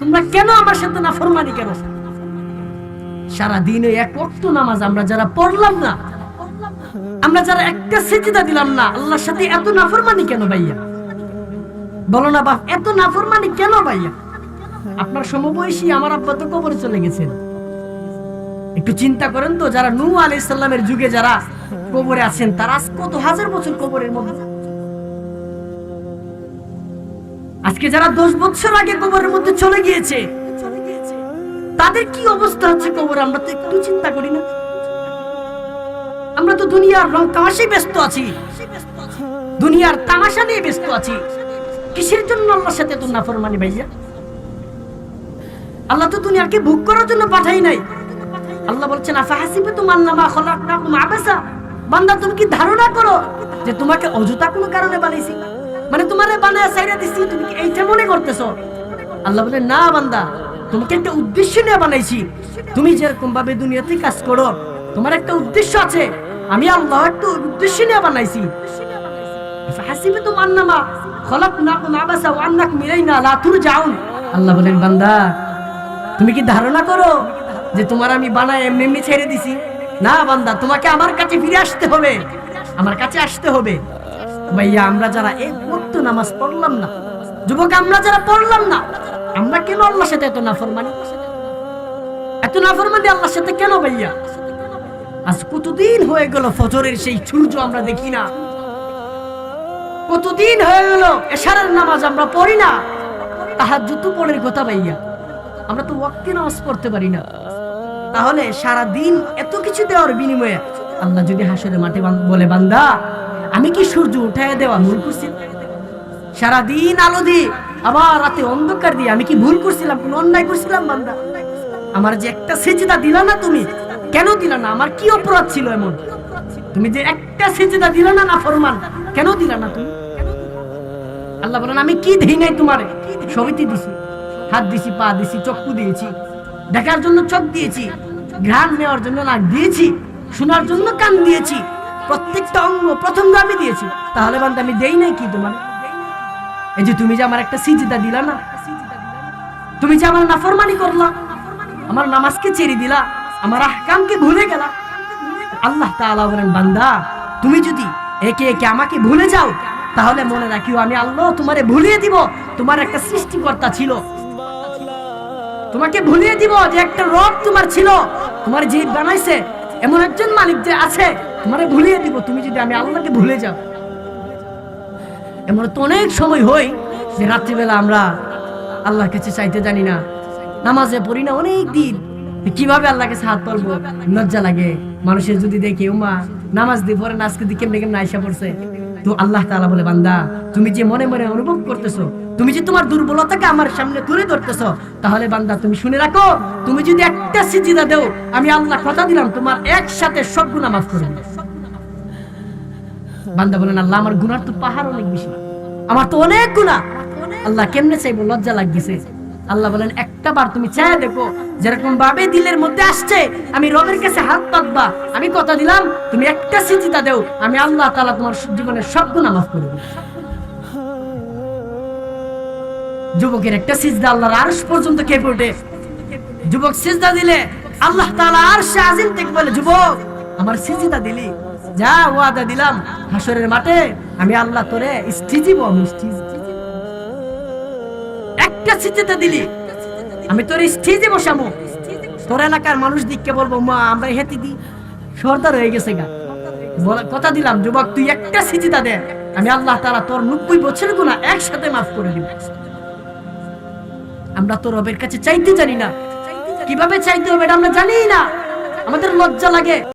তোমরা কেন আমার সাথে না ফরমানি কেন? সারা দিনে এক অক্ত নামাজ আমরা যারা পড়লাম না, আমরা যারা একটা সেচিদা দিলাম না, আল্লাহর সাথে এত নাফরমানি কেন ভাইয়া? বলো না বাপ, এত নাফরমানি কেন ভাইয়া? আপনার সমবয়সী আমার আব্বা তো কবরে চলে গেছেন। একটু চিন্তা করেন তো, যারা নূহ আলাইহিস সালামের যুগে যারা কবরে আছেন, তারা আজ কত হাজার বছর কবরের মধ্যে আজকে যারা দশ বছর আগে কবরের মধ্যে চলে গিয়েছে, তাদের কি অবস্থা হচ্ছে কবর? আমরা তো একটু চিন্তা করি না। আমরা তো দুনিয়ার রং তামাশায় ব্যস্ত আছি। দুনিয়ার তামাশা নিয়ে ব্যস্ত আছি। কিসের জন্য আল্লাহর সাথে তো নাফরমানি ভাইয়া? আল্লাহ তো দুনিয়াকে ভোগ করার জন্য পাঠাই নাই। আল্লাহ বলছেন আফাহাসিবে তোমার নামা খলাকনাকুম আবাসা? বান্দা, তুমি কি ধারণা করো যে তোমাকে অযথা কোনো কারণে বানাইছি? মানে তোমারে বানায় সাইরা দিছি, তুমি এইটা মনে করতেছো? আল্লাহ বলে, না বান্দা, তোমাকে একটা উদ্দেশ্য নিয়ে বানাইছি। তুমি যেরকম ভাবে দুনিয়াতে কাজ করো, তোমার একটা উদ্দেশ্য আছে। আমি আল্লাহ একটা উদ্দেশ্য নিয়ে বানাইছি। হাসিবে তো মান্নামা খলাক না কোন আবাসা ওয়ান্নাক মিলাইনা লা তুরজাউন। আল্লাহ বলেন, বান্দা, তুমি কি ধারণা করো যে তোমার আমি বানায় এমনি এমনি ছেড়ে দিছি? না বান্দা, তোমাকে আমার কাছে ফিরে আসতে হবে। আমার কাছে আসতে হবে। ভাইয়া, আমরা যারা এই ওয়াক্ত নামাজ পড়লাম না, যুবক, আমরা যারা পড়লাম না, আমরা কেন আল্লাহর সাথে এত নাফরমানি? এত নাফরমানি আল্লাহর সাথে কেন ভাইয়া? আজ কতদিন হয়ে গেল ফজরের সেই সূর্য আমরা দেখি না। কতদিন হয়ে গেল এশারের নামাজ আমরা পড়ি না। তাহার যত পড়ের কথা ভাইয়া। আমরা তো ওয়াক্তে নামাজ পড়তে পারি না। তাহলে সারা দিন এত কিছু দেওয়ার বিনিময়ে আল্লাহ যদি হাসরে মাঠে বলে, বান্দা আমি কি সূর্য উঠায় দেওয়া ভুল করছি? সারা দিন আলো দিয়ে, আবার রাতে অন্ধকার দিয়ে আমি কি ভুল করছিলাম? কোন অন্যায় করছিলাম বান্দা? আমার যে একটা সেজদা দিলা না তুমি, কেন দিলা না? আমার কি অপরাধ ছিল এমন? তুমি যে একটা সেজদা দিলা না না ফরমান, কেন দিলা না তুমি? আল্লাহ বলেন, আমি কি দেই নাই তোমারে? সবিতি দিছি, হাত দিছি, পা দিছি, চক্ষু দিয়েছি, দেখার জন্য চোখ দিয়েছি, ঘ্রাণ নেওয়ার জন্য নাক দিয়েছি, শোনার জন্য কান দিয়েছি প্রত্যেকটা অঙ্গ প্রথম আমি দিয়েছি। তাহলে বান্দা আমি দেই নাই কি তোমার? এই যে তুমি যে আমার একটা সিজদা দিলা না, তুমি যে আমার নাফরমানি করলা, আমার নামাজকে ছেড়ে দিলা, আমার আহকামকে ভুলে গেলা। আল্লাহ তাআলা বলেন, বান্দা, তুমি যদি একে একে আমাকে ভুলে যাও, তাহলে মনে রাখিও আমি আল্লাহ তোমারে ভুলিয়ে দিব। তোমার একটা সৃষ্টিকর্তা ছিল। তোমাকে ভুলিয়ে দিব যে একটা রব তোমার ছিল। তোমার যে বানাইছে। এমন একজন মালিক যে আছে তোমারে ভুলিয়ে দিব, তুমি যদি আমি আল্লাহকে ভুলে যাও। এমন তো অনেক সময় হই যে রাত্রিবেলা আমরা আল্লাহর কাছে চাইতে জানি না। নামাজে পড়ি না অনেক দিন। কীভাবে আল্লাহকে কাছে হাত লজ্জা লাগে। মানুষের যদি দেখে উমা নামাজ দিয়ে পরে আজকে দিকে কেমনে কেমনে আইসা পড়ছে? তো আল্লাহ তাআলা বলে, বান্দা, তুমি যে মনে মনে অনুভব করতেছো, তুমি যে তোমার দুর্বলতাকে আমার সামনে তুলে ধরতেছো, তাহলে বান্দা, তুমি শুনে রাখো, তুমি যদি একটা সিজিদা দেও, আমি আল্লাহ কথা দিলাম, তোমার একসাথে সব গুনাহ মাফ করে দিবো বান্দা বলেন, আল্লাহ, আমার গুনার তো পাহাড় অনেক বেশি আমার তো অনেক গুনাহ। আল্লাহ কেমনে চাইব? লজ্জা লাগতেছে। আল্লাহ বলেন, একটা বার তুমি চায় দেখো, যেরকম ভাবে দিলের মধ্যে আসছে, আমি রবের কাছে হাত পাতবা। আমি কথা দিলাম, তুমি একটা সিজিদা দেও। আমি আল্লাহ তাআলা তোমার জীবনের সব গুনাহ মাফ করে দেব। যুবকের একটা সিজদা আল্লাহর আরশ পর্যন্ত কেঁপে ওঠে। যুবক সিজদা দিলে আল্লাহ তাআলা আরশে আজিম থেকে বলে, যুবক, আমার সিজদা দিলি। যা ওয়াদা দিলাম হাসরের মাঠে, আমি আল্লাহ তোরে স্টিজিব একটা সিজদা দিলি, আমি তোর স্টেজে বসাবো তোর এলাকার মানুষ দিককে বলব, মা, আমরা হেতি দি সর্দার হয়ে গেছে গা। কথা দিলাম, যুবক, তুই একটা সিজিদা দে। আমি আল্লাহ তারা তোর নব্বই বছর গুণা একসাথে মাফ করে দিব। আমরা তো রবের কাছে চাইতে জানি না। কীভাবে চাইতে হবে এটা আমরা জানি না। আমাদের লজ্জা লাগে।